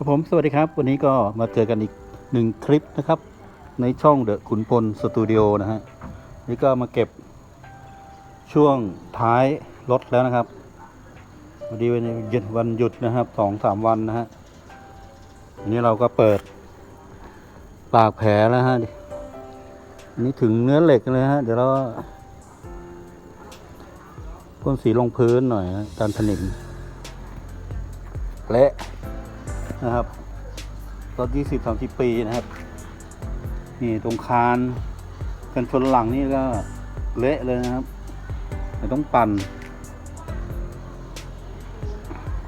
ครับผมสวัสดีครับ วันนี้ก็มาเจอกันอีกหนึ่งคลิปนะครับ ในช่องเดอะขุนพลสตูดิโอนะฮะนี่ก็มาเก็บช่วงท้ายรถแล้วนะครับวันนี้วันหยุดวันหยุดนะครับสองสามวันนะฮะอันนี้เราก็เปิด ปากแผลแล้วฮะอันนี้ถึงเนื้อเหล็กเลยฮะเดี๋ยวเราพ่นสีลงพื้นหน่อยการถนิมเละ นะครับรถยี่สิบสามสิบปีนะครับ นี่ตรงคานกันชนหลังนี่ก็เละเลยนะครับไม่ต้องปั่น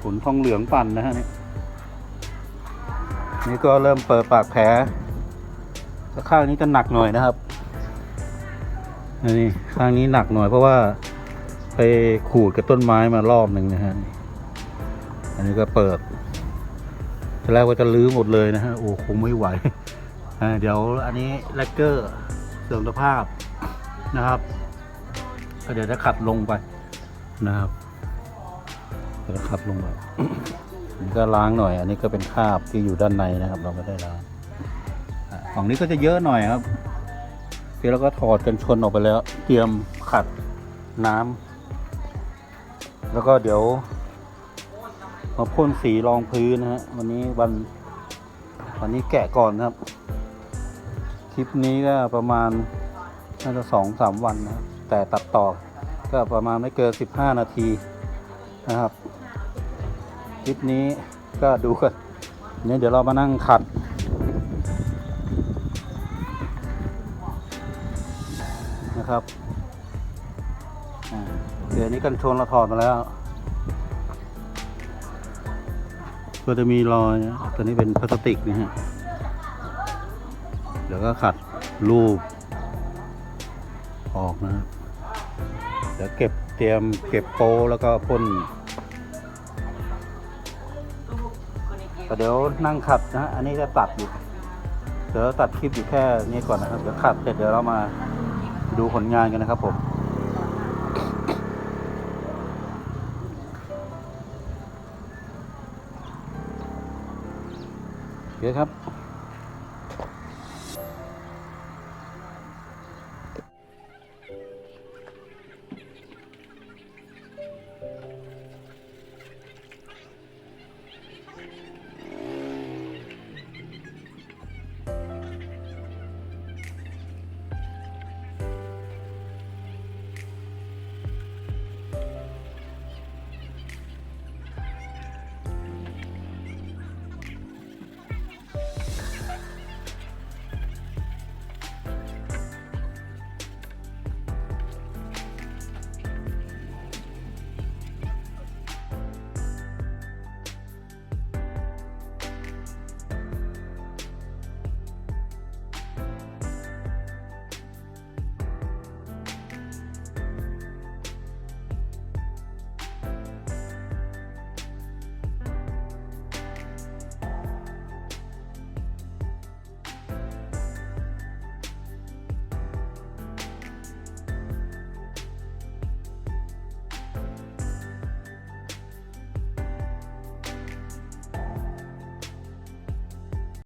ขนทองเหลืองปั่นนะฮะนี่นี่ก็เริ่มเปิดปากแผลข้างนี้จะหนักหน่อยนะครับนี่ข้างนี้หนักหน่อยเพราะว่าไปขูดกับต้นไม้มารอบหนึ่งนะฮะ อันนี้ก็เปิด ทีแรกว่าจะลื้อหมดเลยนะฮะ โอ้คงไม่ไหว เดี๋ยวอันนี้แลกเกอร์เสื่อมสภาพนะครับก็เดี๋ยวจะขัดลงไปนะครับเดี๋ยวจะขัดลงไปนี่ก็ล้างหน่อย อันนี้ก็เป็นคราบที่อยู่ด้านในนะครับ เราไม่ได้ล้างอะฝั่งนี้ก็จะเยอะหน่อยครับที่เราก็ถอดกันชนออกไปแล้ว เตรียมขัดน้ำแล้วก็เดี๋ยว มาพ่นสีรองพื้นนะฮะวันนี้วันวันนี้แกะก่อนนะครับ คลิปนี้ก็ประมาณน่าจะสองสามวันนะแต่ตัดต่อก็ประมาณไม่เกินสิบห้านาทีนะครับ คลิปนี้ก็ดูกันเนี่ยเดี๋ยวเรามานั่งขัดนะครับอ่าเดี๋ยวนี้กันชนเราถอดมาแล้ว ก็จะมีรอยนะตัวนี้เป็นพลาสติกนะฮะเดี๋ยวก็ขัดรูป ออกนะฮะเดี๋ยวเก็บเตรียมเก็บโป้แล้วก็พ่นแต่เดี๋ยวนั่งขัดนะฮะอันนี้จะตัดอยู่เดี๋ยวตัดคลิปอยู่แค่นี้ก่อนนะครับ เดี๋ยวขัดเสร็จเดี๋ยวเรามาดูผลงานกันนะครับผม เยอะครับ